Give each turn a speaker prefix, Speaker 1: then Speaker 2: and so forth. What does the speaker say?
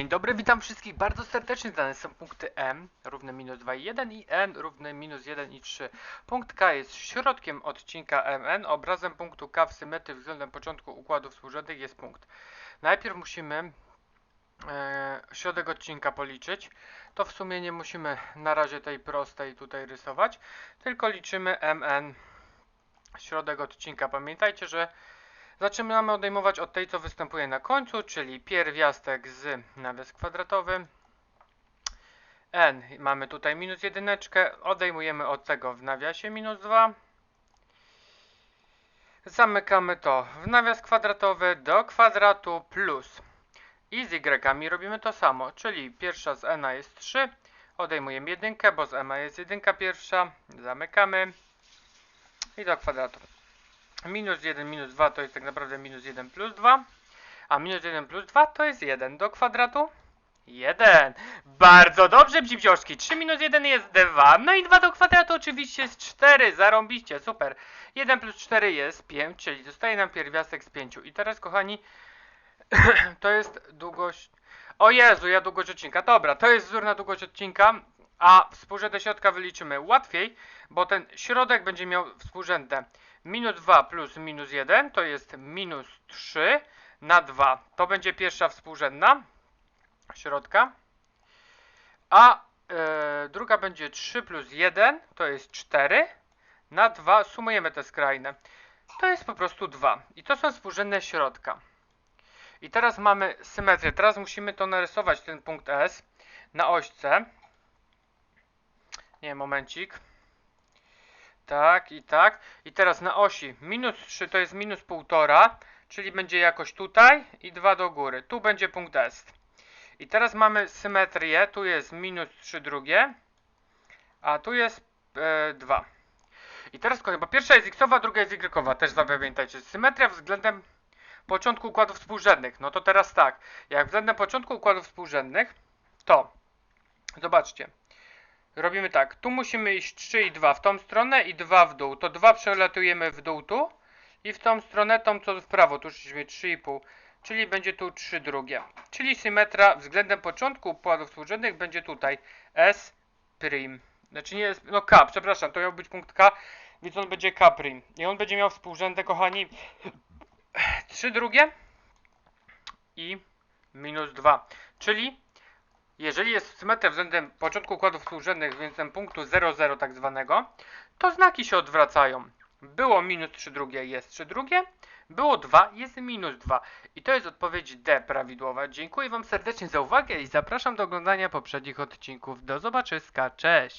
Speaker 1: Dzień dobry, witam wszystkich bardzo serdecznie. Dane są punkty M równe minus 2 i 1 i N równe minus 1 i 3. Punkt K jest środkiem odcinka MN. Obrazem punktu K w symetrii względem początku układów współrzędnych jest punkt. Najpierw musimy e, środek odcinka policzyć. To w sumie nie musimy na razie tej prostej tutaj rysować, tylko liczymy MN środek odcinka. Pamiętajcie, że Zaczynamy odejmować od tej, co występuje na końcu, czyli pierwiastek z nawias kwadratowy. n mamy tutaj minus jedyneczkę, odejmujemy od tego w nawiasie minus 2. Zamykamy to w nawias kwadratowy do kwadratu plus. I z y robimy to samo, czyli pierwsza z n jest 3, odejmujemy jedynkę, bo z m jest jedynka pierwsza, zamykamy i do kwadratu. Minus 1 minus 2 to jest tak naprawdę minus 1 plus 2. A minus 1 plus 2 to jest 1 do kwadratu. 1. Bardzo dobrze, bzibzioszki. 3 minus 1 jest 2. No i 2 do kwadratu oczywiście jest 4. Zarąbiście, super. 1 plus 4 jest 5, czyli zostaje nam pierwiastek z 5. I teraz, kochani, to jest długość... O Jezu, ja długość odcinka. Dobra, to jest wzór na długość odcinka, a współrzędne środka wyliczymy łatwiej, bo ten środek będzie miał współrzędne minus 2 plus minus 1 to jest minus 3 na 2. To będzie pierwsza współrzędna środka. A e, druga będzie 3 plus 1 to jest 4 na 2. Sumujemy te skrajne. To jest po prostu 2. I to są współrzędne środka. I teraz mamy symetrię. Teraz musimy to narysować, ten punkt S, na ośce. Nie, momencik. Tak i tak. I teraz na osi minus 3 to jest minus 1,5, czyli będzie jakoś tutaj i 2 do góry. Tu będzie punkt S. I teraz mamy symetrię. Tu jest minus 3 drugie, a tu jest e, 2. I teraz bo pierwsza jest xowa, druga jest y. Też zapamiętajcie. Symetria względem początku układów współrzędnych. No to teraz tak. Jak względem początku układów współrzędnych, to zobaczcie. Robimy tak, tu musimy iść 3 i 2 w tą stronę i 2 w dół. To 2 przelatujemy w dół tu i w tą stronę, tą co w prawo, tu szliśmy 3,5. Czyli będzie tu 3 drugie. Czyli symetra względem początku układów współrzędnych będzie tutaj S prim. Znaczy nie jest, no K, przepraszam, to miał być punkt K, więc on będzie K prim. I on będzie miał współrzędne, kochani, 3 drugie i minus 2. Czyli jeżeli jest symetria względem początku układów współrzędnych względem punktu 00 tak zwanego, to znaki się odwracają. Było minus 3 drugie, jest 3 drugie. Było 2, jest minus 2. I to jest odpowiedź D prawidłowa. Dziękuję Wam serdecznie za uwagę i zapraszam do oglądania poprzednich odcinków. Do zobaczyska, cześć!